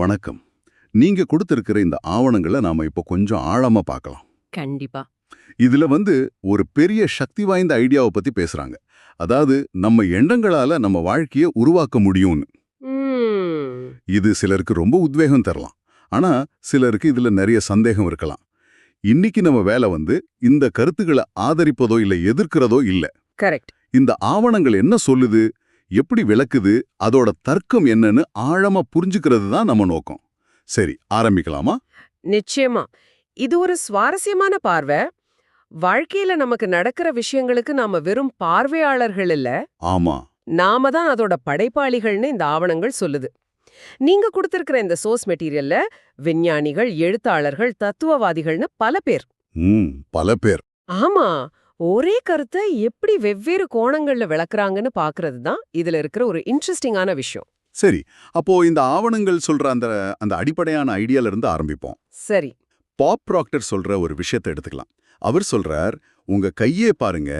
வணக்கம். நீங்க கொடுத்திருக்கிற இந்த ஆவணங்களை நாம இப்போ கொஞ்சம் ஆழமா பார்க்கலாம். கண்டிப்பா. இதுல வந்து ஒரு பெரிய சக்தி வாய்ந்த ஐடியாவை பத்தி பேசுறாங்க. அதாவது நம்ம எண்ணங்களால நம்ம வாழ்க்கையை உருவாக்க முடியும்னு. இது சிலருக்கு ரொம்ப உத்வேகம் தரலாம். ஆனா சிலருக்கு இதுல நிறைய சந்தேகம் இருக்கலாம். இன்னைக்கு நம்ம வேலை வந்து இந்த கருத்துக்களை ஆதரிப்பதோ இல்ல எதிர்க்கிறதோ இல்ல. கரெக்ட். இந்த ஆவணங்கள் என்ன சொல்லுது? எப்படி விளக்குது அதோட தர்க்கம் என்னன்னு ஆழமா புரிஞ்சுக்கிறது தான் நம்ம நோக்கம். சரி ஆரம்பிக்கலாமா? நிச்சயமா. இது ஒரு சுவாரஸ்யமான பார்வை. வாழ்க்கையில நமக்கு நடக்கிற விஷயங்களுக்கு நாம வெறும் பார்வையாளர்கள் இல்ல. ஆமா. நாம தான் அதோட படைப்பாளிகள்னு இந்த ஆவணங்கள் சொல்லுது. நீங்க கொடுத்திருக்கிற இந்த சோர்ஸ் மெட்டீரியல்ல விஞ்ஞானிகள் எழுத்தாளர்கள் தத்துவவாதிகள்னு பல பேர். பல பேர். ஆமா. ஒரே கருத்தை எப்படி வெவ்வேறு கோணங்கள்ல விளக்குறாங்கன்னு பாக்குறது தான் இதுல இருக்கிற ஒரு இன்ட்ரெஸ்டிங்கான விஷயம். சரி அப்போ இந்த ஆவணங்கள் சொல்ற அந்த அந்த அடிப்படையான ஐடியால இருந்து ஆரம்பிப்போம். சரி. பாப் ப்ராக்டர் சொல்ற ஒரு விஷயத்தை எடுத்துக்கலாம். அவர் சொல்றார் உங்க கையே பாருங்க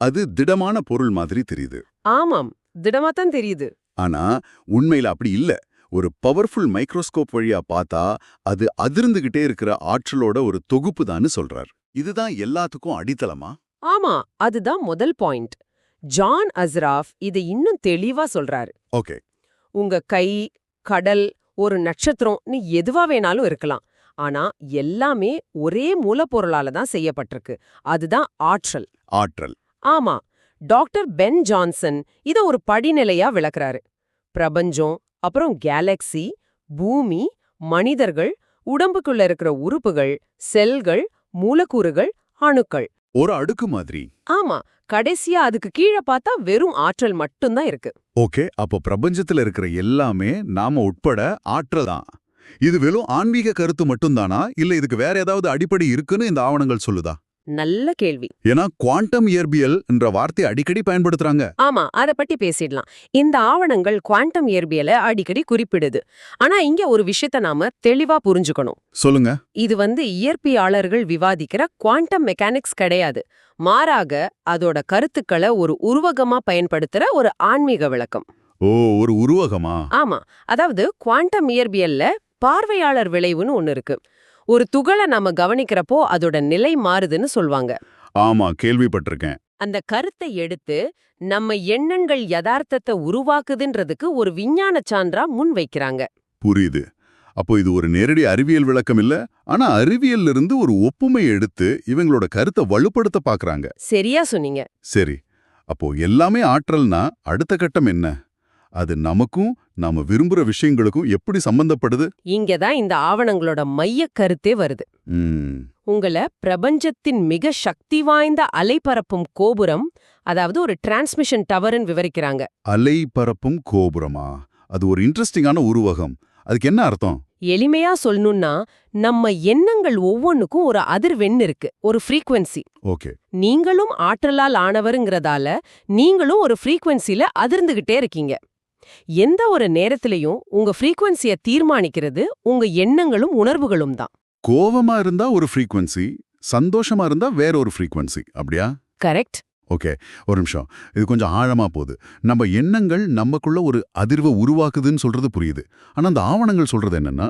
அது திடமான பொருள் மாதிரி தெரியுது. ஆமாம் திடமா தான் தெரியுது. ஆனா உண்மையில அப்படி இல்ல. ஒரு பவர்ஃபுல் மைக்ரோஸ்கோப் வழியா பார்த்தா அது அதிர்ந்துகிட்டே இருக்கிற ஆற்றலோட ஒரு தொகுப்பு தான்னு சொல்றார். இதுதான் எல்லாத்துக்கும் அடித்தளமா? ஆமா அதுதான் முதல் பாயிண்ட். ஜான் அஸ்ராஃப் இதை இன்னும் தெளிவா சொல்றாரு. ஓகே. உங்க கை கடல் ஒரு நட்சத்திரம் நீ எதுவா வேணாலும் இருக்கலாம். ஆனா எல்லாமே ஒரே மூலப்பொருளால தான் செய்யப்பட்டிருக்கு. அதுதான் ஆற்றல். ஆற்றல். ஆமா டாக்டர் பென் ஜான்சன் இத ஒரு படிநிலையா விளக்குறாரு. பிரபஞ்சம் அப்புறம் கேலக்ஸி பூமி மனிதர்கள் உடம்புக்குள்ள இருக்கிற உறுப்புகள் செல்கள் மூலக்கூறுகள் அணுக்கள். ஒரு அடுக்கு மாதிரி. ஆமா கடைசியா அதுக்கு கீழே பார்த்தா வெறும் ஆற்றல் மட்டும்தான் இருக்கு. ஓகே அப்போ பிரபஞ்சத்துல இருக்கிற எல்லாமே நாம உட்பட ஆற்றல் தான். இது வெறும் ஆன்மீக கருத்து மட்டும்தானா? இல்ல இதுக்கு வேற ஏதாவது அடிப்படை இருக்குன்னு இந்த ஆவணங்கள் சொல்லுதா? நல்ல கேள்வி. ஏன்னா குவாண்டம் இயற்பியல் என்ற வார்த்தையை அடிக்கடி பயன்படுத்துறாங்க. ஆமா அத பத்தி பேசிடலாம். இந்த ஆவணங்கள் குவாண்டம் இயற்பியலை அடிக்கடி குறிப்பிடுது. ஆனா இங்க ஒரு விஷயத்த நாம தெளிவா புரிஞ்சுக்கணும். சொல்லுங்க. இது வந்து இயற்பியாளர்கள் விவாதிக்கிற குவாண்டம் மெக்கானிக்ஸ் கிடையாது. மாறாக அதோட கருத்துக்களை ஒரு உருவகமா பயன்படுத்துற ஒரு ஆன்மீக விளக்கம். ஓ ஒரு உருவகமா? ஆமா அதாவது குவாண்டம் இயற்பியல்ல பார்வையாளர் விளைவுன்னு ஒன்னு இருக்கு. ஒரு துகளை நாம கவனிக்கிறப்போ அதோட நிலை மாறுதுன்னு சொல்வாங்க. ஆமா கேள்விப்பட்டிருக்கேன். அந்த கருத்தை எடுத்து நம்ம எண்ணங்கள் யதார்த்தத்தை உருவாக்குதுன்றதுக்கு ஒரு விஞ்ஞான சான்றா முன் வைக்கிறாங்க. புரியுது. அப்போ இது ஒரு நேரடி அறிவியல் விளக்கம் இல்ல ஆனா அறிவியல்ல இருந்து ஒரு ஒப்புமை எடுத்து இவங்களோட கருத்தை வலுப்படுத்த பாக்குறாங்க. சரியா சொன்னீங்க. சரி அப்போ எல்லாமே ஆற்றல்னா அடுத்த கட்டம் என்ன? அது நமக்கும் நாம விரும்புற விஷயங்களுக்கும் எப்படி சம்பந்தப்படுது? இங்கதான் இந்த ஆவணங்களோட மைய கருத்தே வருது. உங்கள பிரபஞ்சத்தின் மிக சக்தி வாய்ந்த அலைபரப்பும் கோபுரம் அதாவது ஒரு டிரான்ஸ்மிஷன் டவர்னு விவரிக்கிறாங்க. அலை பரப்பும் கோபுரமா? அது ஒரு இன்ட்ரெஸ்டிங்கான உருவகம். அதுக்கு என்ன அர்த்தம்? எளிமையா சொல்லணும்னா நம்ம எண்ணங்கள் ஒவ்வொன்னுக்கும் ஒரு அதிர்வெண் இருக்கு ஒரு ஃப்ரீக்வன்சி. ஓகே. நீங்களும் ஆற்றலால் ஆனவருங்கிறதால நீங்களும் ஒரு ஃப்ரீக்வன்சில அதிர்ந்துகிட்டே இருக்கீங்க. எந்த ஒரு நேரத்திலையும் உங்க ஃப்ரீக்வன்சிய தீர்மானிக்கிறது உங்க எண்ணங்களும் உணர்வுகளும் தான். கோவமா இருந்தா ஒரு ஃப்ரீக்வன்சி சந்தோஷமா இருந்தா வேற ஒரு ஃப்ரீக்வன்சி அப்படியா? கரெக்ட் ஓகே ஒரு நிமிஷம். இது கொஞ்சம் ஆழமா போகுது. நம்ம எண்ணங்கள் நமக்குள்ள ஒரு அதிர்வை உருவாக்குதுன்னு சொல்றது புரியுது. ஆனா அந்த ஆவணங்கள் சொல்றது என்னன்னா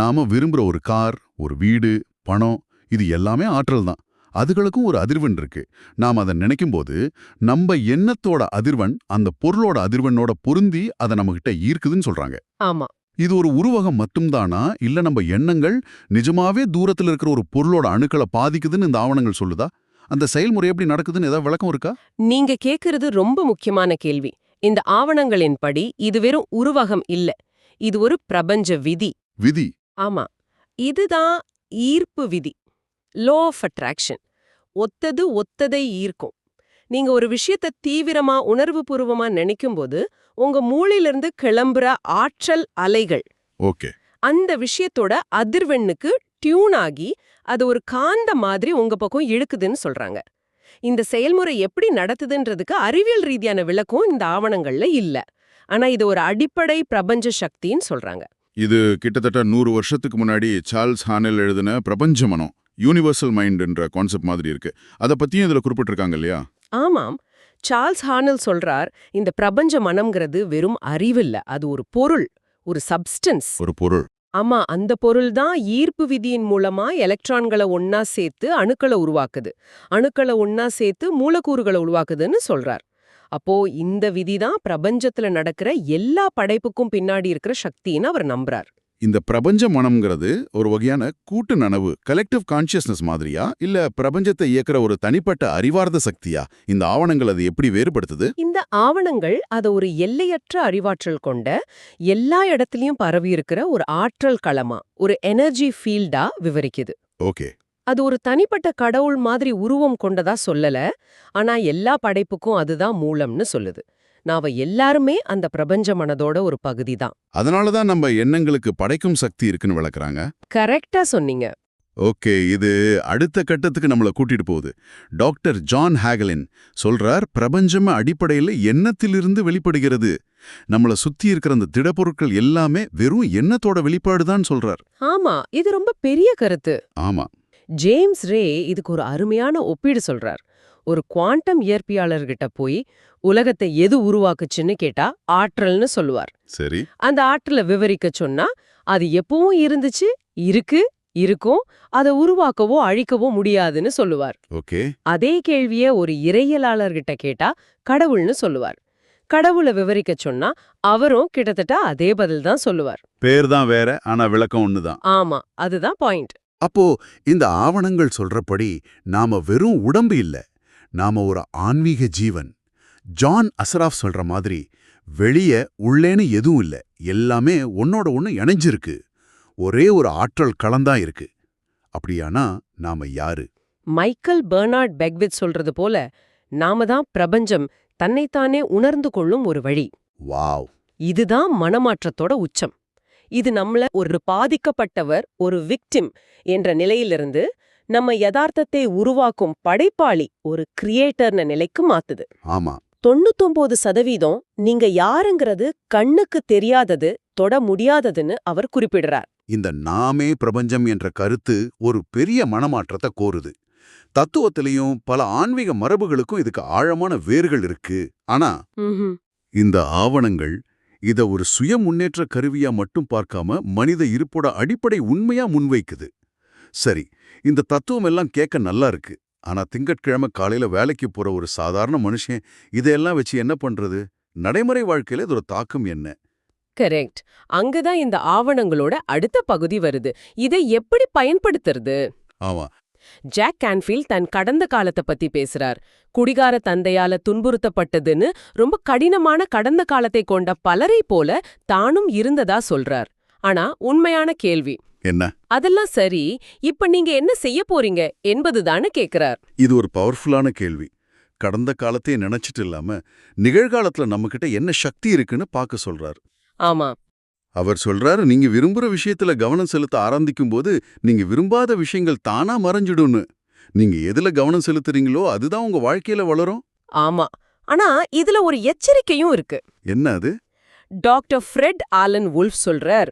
நாம விரும்புற ஒரு கார் ஒரு வீடு பணம் இது எல்லாமே ஆற்றல் தான். அதுகளுக்கும் ஒரு அதிர்வெண் இருக்கு. நாம் அதை நினைக்கும் போது நம்ம எண்ணத்தோட அதிர்வெண் அந்த பொருளோட அதிர்வெண்ணோட பொருந்தி அதை நம்மகிட்ட ஈர்க்குதுன்னு சொல்றாங்க. ஆமா. இது ஒரு உருவகம் மட்டும்தானா? இல்ல நம்ம எண்ணங்கள் நிஜமாவே தூரத்துல இருக்கிற ஒரு பொருளோட அணுக்களை பாதிக்குதுன்னு இந்த ஆவணங்கள் சொல்லுதா? அந்த செயல்முறை எப்படி நடக்குதுன்னு ஏதாவது விளக்கம் இருக்கா? நீங்க கேக்குறது ரொம்ப முக்கியமான கேள்வி. இந்த ஆவணங்களின்படி இது வெறும் உருவகம் இல்ல. இது ஒரு பிரபஞ்ச விதி. விதி. ஆமா. இதுதான் ஈர்ப்பு விதி. லோ ஆஃப் அட்ராக்ஷன் ஒத்தது ஒத்ததை ஈர்க்கும். நீங்க ஒரு விஷயத்த தீவிரமா உணர்வுபூர்வமா நினைக்கும்போது உங்க மூளையிலிருந்து கிளம்புற ஆற்றல் அலைகள் ஓகே. அந்த விஷயத்தோட அதிர்வெண்ணுக்கு டியூன் ஆகி அது ஒரு காந்த மாதிரி உங்க பக்கம் இழுக்குதுன்னு சொல்றாங்க. இந்த செயல்முறை எப்படி நடத்துதுன்றதுக்கு அறிவியல் ரீதியான விளக்கம் இந்த ஆவணங்கள்ல இல்ல. ஆனா இது ஒரு அடிப்படை பிரபஞ்ச சக்தின்னு சொல்றாங்க. இது கிட்டத்தட்ட நூறு வருஷத்துக்கு முன்னாடி சார்ல்ஸ் ஹானல் எழுதின பிரபஞ்ச மனம். யூனிவர்சல் மைண்ட்ன்ற கான்செப்ட் மாதிரி இருக்கு. அதை பத்தியும் இதுல குறிப்பிட்டிருக்காங்க இல்லையா? ஆமாம். சார்ல்ஸ் ஹானல் சொல்றார் இந்த பிரபஞ்ச மனம்ங்கிறது வெறும் அறிவில்ல அது ஒரு பொருள் ஒரு சப்ஸ்டன்ஸ் ஒரு பொருள். ஆமா அந்த பொருள் தான் ஈர்ப்பு விதியின் மூலமா எலக்ட்ரான்களை ஒன்னா சேர்த்து அணுக்களை உருவாக்குது. அணுக்களை ஒன்னா சேர்த்து மூலக்கூறுகளை உருவாக்குதுன்னு சொல்றார். அப்போ இந்த விதி தான் பிரபஞ்சத்துல நடக்கிற எல்லா படைப்புக்கும் பின்னாடி இருக்கிற சக்தின்னு அவர் நம்புறார். இந்த பிரபஞ்ச மனம்ங்கிறது ஒரு வகையான கூட்டு நனவு கலெக்டிவ் கான்சியஸ்னஸ் மாதிரியா? இல்ல பிரபஞ்சத்தை இயக்குற ஒரு தனிப்பட்ட அறிவார்ந்த சக்தியா? இந்த ஆவணங்கள் அது எப்படி வேறுபடுத்துது? இந்த ஆவணங்கள் அத ஒரு எல்லையற்ற அறிவாற்றல் கொண்ட எல்லா இடத்துலயும் பரவி இருக்கிற ஒரு ஆற்றல் களமா ஒரு எனர்ஜி ஃபீல்டா விவரிக்குது. ஓகே. அது ஒரு தனிப்பட்ட கடவுள் மாதிரி உருவம் கொண்டதா சொல்லல ஆனா எல்லா படைப்புக்கும் அதுதான் மூலம்னு சொல்லுது. நாம எல்லாருமே அந்த பிரபஞ்ச மனதோட ஒரு பகுதி தான் அதனால தான் நம்ம எண்ணங்களுக்கு படைக்கும் சக்தி இருக்குன்னு விளக்குறாங்க. கரெக்டா சொன்னீங்க. ஓகே இது அடுத்த கட்டத்துக்கு நம்மள கூட்டிட்டு போகுது. டாக்டர் ஜான் ஹேகலின் சொல்றார் பிரபஞ்சம் அடிப்படையில் எண்ணத்திலிருந்து வெளிப்படுகிறது. நம்மள சுத்தி இருக்கிற அந்த திடப்பொருட்கள் எல்லாமே வெறும் எண்ணத்தோட வெளிப்பாடுதான் சொல்றார். ஆமா இது ரொம்ப பெரிய கருத்து. ஆமா. ஜேம்ஸ் ரே இதுக்கு ஒரு அருமையான ஒப்பீடு சொல்றார். ஒரு குவாண்டம் இயற்பியாளர்கிட்ட போய் உலகத்தை எது உருவாக்குச்சுன்னு கேட்டா ஆற்றல்னு சொல்லுவார். சரி. அந்த ஆற்றலை விவரிக்க சொன்னா அது எப்பவும் இருந்துச்சு இருக்கு இருக்கும் அதை உருவாக்கவோ அழிக்கவோ முடியாதுன்னு சொல்லுவார். ஓகே. அதே கேள்விய ஒரு இறையலாளர்கிட்ட கேட்டா கடவுள்னு சொல்லுவார். கடவுளை விவரிக்க சொன்னா அவரும் கிட்டத்தட்ட அதே பதில் தான் சொல்லுவார். பேர் தான் வேற ஆனா விளக்கம் ஒண்ணுதான். ஆமா அதுதான் பாயிண்ட். அப்போ இந்த ஆவணங்கள் சொல்றபடி நாம வெறும் உடம்பு இல்ல நாம ஒரு ஆன்மீக ஜீவன். ஜான் அசராஃப் சொல்ற மாதிரி வெளிய உள்ளேன்னு எதுவும் இல்ல. எல்லாமே ஒன்னோட ஒண்ணு இணைஞ்சிருக்கு. ஒரே ஒரு ஆற்றல் களம்தான் இருக்கு. அப்படியானா நாம யாரு? மைக்கேல் பெர்னார்ட் பெக்வித் சொல்றது போல நாம தான் பிரபஞ்சம் தன்னைத்தானே உணர்ந்து கொள்ளும் ஒரு வழி. வாவ். இதுதான் மனமாற்றத்தோட உச்சம். இது நம்மள ஒரு பாதிக்கப்பட்டவர் ஒரு விக்டிம் என்ற நிலையிலிருந்து நம்ம யதார்த்தத்தை உருவாக்கும் படைப்பாளி ஒரு கிரியேட்டர்ன நிலைக்கு மாத்துது. ஆமா. தொண்ணூத்தொன்பது சதவீதம் நீங்க யாருங்கிறது கண்ணுக்கு தெரியாதது தொட முடியாததுன்னு அவர் குறிப்பிடுறார். இந்த நாமே பிரபஞ்சம் என்ற கருத்து ஒரு பெரிய மனமாற்றத்தை கோருது. தத்துவத்திலையும் பல ஆன்மீக மரபுகளுக்கும் இதுக்கு ஆழமான வேர்கள் இருக்கு. ஆனா. இந்த ஆவணங்கள் இத ஒரு சுய முன்னேற்ற கருவியா மட்டும் பார்க்காம மனித இருப்போட அடிப்படை உண்மையா முன்வைக்குது. சரி இந்த தத்துவம் எல்லாம் கேட்க நல்லா இருக்கு. ஆனா திங்கட்கிழமை காலையில வேலைக்கு போற ஒரு சாதாரண மனுஷன் இதையெல்லாம் வச்சு என்ன பண்றது? நடைமுறை வாழ்க்கையில இதோட தாக்கம் என்ன? கரெக்ட். அங்கதான் இந்த ஆவணங்களோட அடுத்த பகுதி வருது. இதை எப்படி பயன்படுத்துறது? ஆமா. ஜாக் கான்ஃபீல்ட் தன் கடந்த காலத்தை பத்தி பேசுறார். குடிகார தந்தையால துன்புறுத்தப்பட்டதுன்னு ரொம்ப கடினமான கடந்த காலத்தை கொண்ட பலரை போல தானும் இருந்ததா சொல்றார். ஆனா உண்மையான கேள்வி. என்ன? அதெல்லாம் சரி இப்ப நீங்க என்ன செய்ய போறீங்க? என்பதுதானே கேக்குறார். இது ஒரு பவர்ஃபுல்லான கேள்வி. கடந்த காலத்தையே நினைச்சிட்டு இல்லாம நிகழ்காலத்துல நம்மகிட்ட என்ன சக்தி இருக்குன்னு பார்க்க சொல்றாரு. ஆமா. அவர் சொல்றாரு நீங்க விரும்புற விஷயத்துல கவனம் செலுத்த ஆரம்பிக்கும் போது நீங்க விரும்பாத விஷயங்கள் தானா மறைஞ்சிடும்னு. நீங்க எதுல கவனம் செலுத்துறீங்களோ அதுதான் உங்க வாழ்க்கையில வளரும். ஆமா. ஆனா இதுல ஒரு எச்சரிக்கையும் இருக்கு. என்ன அது? டாக்டர் ஃப்ரெட் ஆலன் வுல்ஃப் சொல்றார்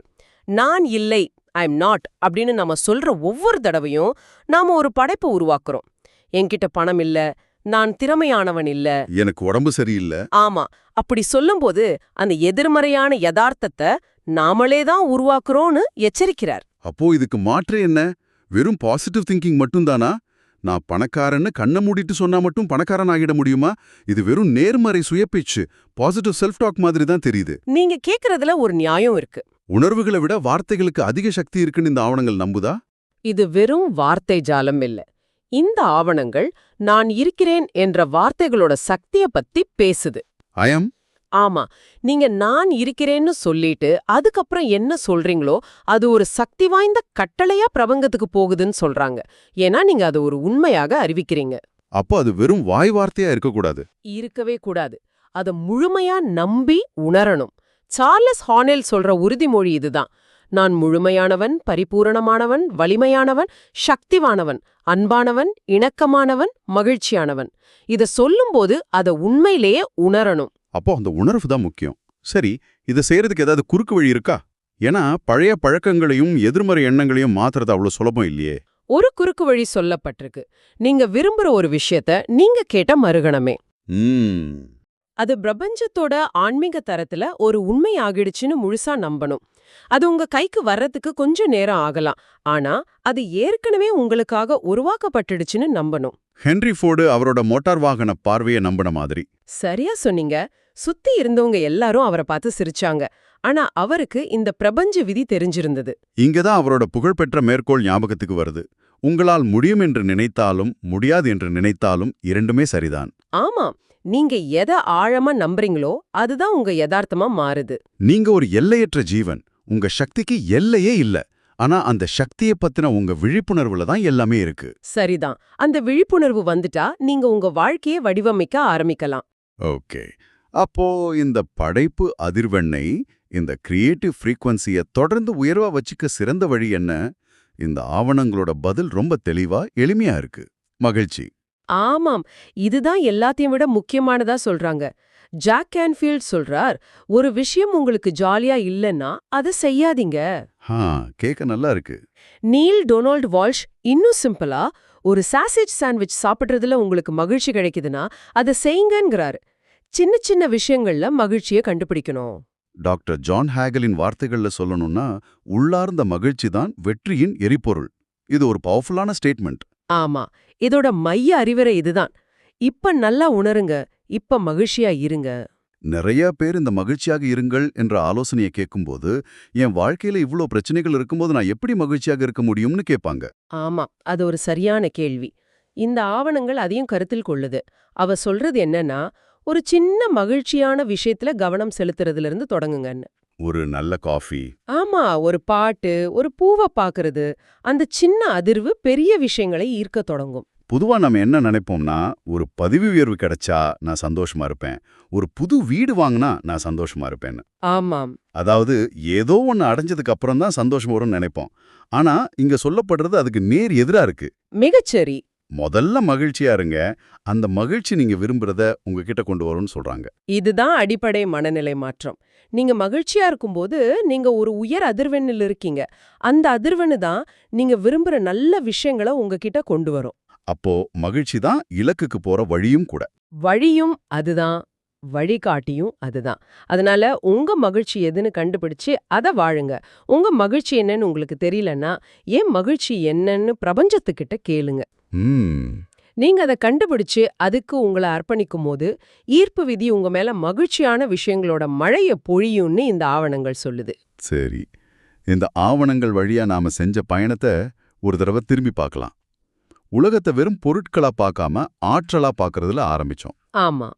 நான் இல்லை ஐ எம் நாட் அப்படின்னு நம்ம சொல்ற ஒவ்வொரு தடவையும் நாம ஒரு படைப்பை உருவாக்குறோம். என்கிட்ட பணம் இல்ல நான் திறமையானவன் இல்ல. எனக்கு உடம்பு சரியில்லை. ஆமா அப்படி சொல்லும்போது அந்த எதிர்மறையான யதார்த்தத்தை நாமளே தான் உருவாக்குறோம்னு எச்சரிக்கிறார். அப்போ இதுக்கு மாற்று என்ன? வெறும் பாசிட்டிவ் திங்கிங் மட்டும்தானா? நான் பணக்காரன்னு கண்ணை மூடிட்டு சொன்னா மட்டும் பணக்காரன் ஆகிட முடியுமா? இது வெறும் நேர்மறை சுயப்பேச்சு பாசிட்டிவ் செல்ஃப் டாக் மாதிரி தான் தெரியுது. நீங்க கேக்குறதுல ஒரு நியாயம் இருக்கு. உணர்வுகளை விட வார்த்தைகளுக்கு அதிக சக்தி இருக்குன்னு இந்த ஆவணங்கள் நம்புதா? இது வெறும் வார்த்தை ஜாலம் இல்ல. இந்த ஆவணங்கள் நான் இருக்கிறேன் என்ற வார்த்தைகளோட சக்திய பத்தி பேசுது. அயம் ஆமா. நீங்க நான் இருக்கிறேன்னு சொல்லிட்டு அதுக்கப்புறம் என்ன சொல்றீங்களோ அது ஒரு சக்தி வாய்ந்த கட்டளையா பிரபங்கத்துக்கு போகுதுன்னு சொல்றாங்க. ஏன்னா நீங்க அது ஒரு உண்மையாக அறிவிக்கிறீங்க. அப்போ அது வெறும் வாய் வார்த்தையா இருக்கக்கூடாது. இருக்கவே கூடாது. அத முழுமையா நம்பி உணரணும். சார்லஸ் ஹானெல் சொல்ற உறுதிமொழி இதுதான். நான் முழுமையானவன் பரிபூரணமானவன் வலிமையானவன் சக்திவானவன் அன்பானவன் இணக்கமானவன் மகிழ்ச்சியானவன். இத சொல்லும்போது அத உண்மையிலேயே உணரணும். அப்போ அந்த உணர்வு தான் முக்கியம். சரி இதை செய்யறதுக்கு ஏதாவது குறுக்கு வழி இருக்கா? ஏன்னா பழைய பழக்கங்களையும் எதிர்மறை எண்ணங்களையும் மாத்துறது அவ்வளவு சுலபம் இல்லையே. ஒரு குறுக்கு வழி சொல்லப்பட்டிருக்கு. நீங்க விரும்புற ஒரு விஷயத்த நீங்க கேட்ட மறுகணமே. ம். அது பிரபஞ்சத்தோட ஆன்மீக தரத்துல ஒரு உண்மை ஆகிடுச்சுன்னு முழுசா நம்பணும். அது உங்க கைக்கு வர்றதுக்கு கொஞ்சம் நேரம் ஆகலாம். ஆனா அது ஏற்கனவே உங்களுக்காக உருவாக்கப்பட்டுடுச்சுன்னு நம்பணும். ஹென்ரி ஃபோர்டு அவரோட மோட்டார் வாகன பார்வையை நம்பின மாதிரி. சரியா சொன்னீங்க. சுத்தி இருந்தவங்க எல்லாரும் அவரை பார்த்து சிரிச்சாங்க. ஆனா அவருக்கு இந்த பிரபஞ்ச விதி தெரிஞ்சிருந்தது. இங்கதான் அவரோட புகழ்பெற்ற மேற்கோள் ஞாபகத்துக்கு வருது. உங்களால் முடியும் என்று நினைத்தாலும் முடியாது என்று நினைத்தாலும் இரண்டுமே சரிதான். ஆமாம். நீங்க எதை ஆழமா நம்புறீங்களோ அதுதான் உங்க யதார்த்தமா மாறுது. நீங்க ஒரு எல்லையற்ற ஜீவன். உங்க சக்திக்கு எல்லையே இல்ல. ஆனா அந்த சக்தியை பத்தின உங்க விழிப்புணர்வுல தான் எல்லாமே இருக்கு. சரிதான். அந்த விழிப்புணர்வு வந்துட்டா நீங்க உங்க வாழ்க்கையை வடிவமைக்க ஆரம்பிக்கலாம். ஓகே. அப்போ இந்த படைப்பு அதிர்வெண்ணை இந்த கிரியேட்டிவ் ஃப்ரீக்வன்சியை தொடர்ந்து உயர்வா வச்சுக்க சிறந்த வழி என்ன? இந்த ஆவணங்களோட பதில் ரொம்ப தெளிவா எளிமையா இருக்கு. மகிழ்ச்சி. ஆமாம் இதுதான் எல்லாத்தையும் விட முக்கியமானதா சொல்றாங்க. ஜாக் கேன்ஃபீல்ட் சொல்றார் ஒரு விஷயம் உங்களுக்கு ஜாலியா இல்லைன்னா அதை செய்யாதீங்க. ஹா கேட்க நல்லா இருக்கு. நீல் டொனால்ட் வால்ஷ் இன்னும் சிம்பிளா ஒரு சாசேஜ் சாண்ட்விச் சாப்பிடுறதுல உங்களுக்கு மகிழ்ச்சி கிடைக்குதுன்னா அதை செய்யுங்கங்கிறாரு சின்ன சின்ன விஷயங்கள்ல மகிழ்ச்சியை கண்டுபிடிக்கணும். டாக்டர் ஜான் ஹேகலின் வார்த்தைகள்ல சொல்லணும்னா உள்ளார்ந்த மகிழ்ச்சி தான் வெற்றியின் எரிபொருள். இது ஒரு பவர்ஃபுல்லான ஸ்டேட்மெண்ட். ஆமா இதோட மைய அறிவுரை இதுதான். இப்ப நல்லா உணருங்க இப்ப மகிழ்ச்சியா இருங்க. நிறைய பேர் இந்த மகிழ்ச்சியாக இருங்கள் என்ற ஆலோசனையை கேட்கும்போது என் வாழ்க்கையில இவ்ளோ பிரச்சனைகள் இருக்கும்போது நான் எப்படி மகிழ்ச்சியாக இருக்க முடியும்னு கேட்பாங்க. ஆமா அது ஒரு சரியான கேள்வி. இந்த ஆவணங்கள் அதையும் கருத்தில் கொள்ளுது. அவ சொல்றது என்னன்னா ஒரு சின்ன மகிழ்ச்சியான விஷயத்துல கவனம் செலுத்துறதுல இருந்து தொடங்குங்கன்னு. ஒரு நல்ல காஃபி. ஆமா ஒரு பாட்டு ஒரு பூவை பாக்குறது அந்த சின்ன அதிர்வு பெரிய விஷயங்களை ஈர்க்க தொடங்கும். பொதுவா நம்ம என்ன நினைப்போம்னா ஒரு பதவி உயர்வு கிடைச்சா நான் சந்தோஷமா இருப்பேன். ஒரு புது வீடு வாங்கினா நான் சந்தோஷமா இருப்பேன்னு. ஆமாம். அதாவது ஏதோ ஒன்னு அடைஞ்சதுக்கு அப்புறம் தான் சந்தோஷம் வரும்னு நினைப்போம். ஆனா இங்க சொல்லப்படுறது அதுக்கு நேர் எதிரா இருக்கு. மிகச்சரி. முதல்ல மகிழ்ச்சியா இருங்க. அந்த மகிழ்ச்சி நீங்க விரும்புறத உங்ககிட்ட கொண்டு வரும்னு சொல்றாங்க. இதுதான் அடிப்படை மனநிலை மாற்றம். நீங்க மகிழ்ச்சியா இருக்கும்போது நீங்க ஒரு உயர் அதிர்வெண்ணில் இருக்கீங்க. அந்த அதிர்வெண்ணு தான் நீங்க விரும்புற நல்ல விஷயங்களை உங்ககிட்ட கொண்டு வரும். அப்போ மகிழ்ச்சி தான் இலக்குக்கு போற வழியும் கூட. வழியும் அதுதான். வழிகாட்டியும் அதுதான். அதனால உங்க மகிழ்ச்சி எதுன்னு கண்டுபிடிச்சு அதை வாழுங்க. உங்க மகிழ்ச்சி என்னன்னு உங்களுக்கு தெரியலன்னா ஏன் மகிழ்ச்சி என்னன்னு பிரபஞ்சத்துக்கிட்ட கேளுங்க. ம். நீங்க அதை கண்டுபிடிச்சு அதுக்கு உங்களை அர்ப்பணிக்கும் போது ஈர்ப்பு விதி உங்க மேல மகிழ்ச்சியான விஷயங்களோட மழைய பொழியும்னு இந்த ஆவணங்கள் சொல்லுது. சரி. இந்த ஆவணங்கள் வழியா நாம செஞ்ச பயணத்தை ஒரு தடவை திரும்பி பார்க்கலாம். உலகத்தை வெறும் பொருட்களா பார்க்காம ஆற்றலா பார்க்கறதுல ஆரம்பிச்சோம். ஆமா.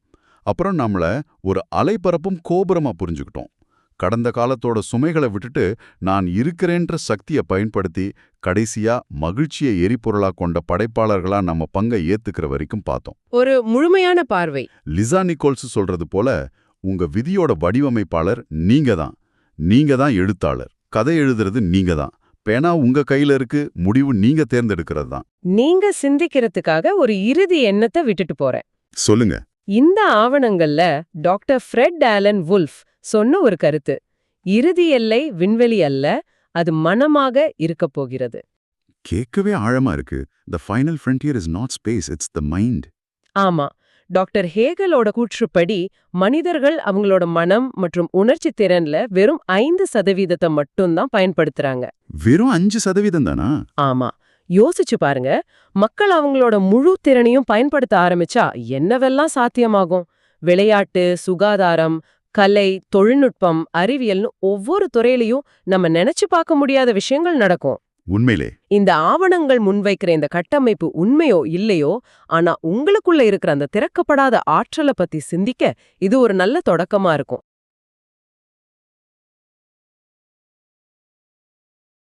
அப்புறம் நம்மள ஒரு அலைபரப்பும் கோபுரமா புரிஞ்சுக்கிட்டோம். கடந்த காலத்தோட சுமைகளை விட்டுட்டு நான் இருக்கிறேன்ற சக்தியை பயன்படுத்தி கடைசியா மகிழ்ச்சியை எரிபொருளா கொண்ட படைப்பாளர்களா நம்ம பங்கை ஏத்துக்கிற வரைக்கும் பார்த்தோம். ஒரு முழுமையான பார்வை. லிசா நிக்கோல்ஸ் சொல்றது போல உங்க விதியோட வடிவமைப்பாளர் நீங்க தான். நீங்க தான் எழுத்தாளர். கதை எழுதுறது நீங்க தான். பேனா உங்க கையில இருக்கு முடிவு நீங்க தேர்ந்தெடுக்கிறது தான். நீங்க சிந்திக்கிறதுக்காக ஒரு இறுதி எண்ணத்தை விட்டுட்டு போறேன். சொல்லுங்க. இந்த ஆவணங்கள்ல டாக்டர் ஃப்ரெட் ஆலன் வுல்ஃப் சொன்ன ஒரு கருத்து. இறுதி எல்லை விண்வெளி அல்ல அது மனமாக இருக்கப் போகிறது. கேட்கவே ஆழமா இருக்கு. The final frontier is not space it's the mind ஆமா. டாக்டர் ஹேகலோட கூற்றுப்படி மனிதர்கள் அவங்களோட மனம் மற்றும் உணர்ச்சி திறன்ல வெறும் ஐந்து சதவீதத்தை மட்டும்தான் பயன்படுத்துறாங்க. வெறும் அஞ்சு சதவீதம் தானா? ஆமா. யோசிச்சு பாருங்க. மக்கள் அவங்களோட முழு திறனையும் பயன்படுத்த ஆரம்பிச்சா என்னவெல்லாம் சாத்தியமாகும்? விளையாட்டு சுகாதாரம் கலை தொழில்நுட்பம் அறிவியல்னு ஒவ்வொரு துறையிலையும் நம்ம நினைச்சு பார்க்க முடியாத விஷயங்கள் நடக்கும். உண்மையிலே. இந்த ஆவணங்கள் முன்வைக்கிற இந்த கட்டமைப்பு உண்மையோ இல்லையோ ஆனா உங்களுக்குள்ள இருக்கிற அந்த திறக்கப்படாத ஆற்றலை பத்தி சிந்திக்க இது ஒரு நல்ல தொடக்கமா இருக்கும்.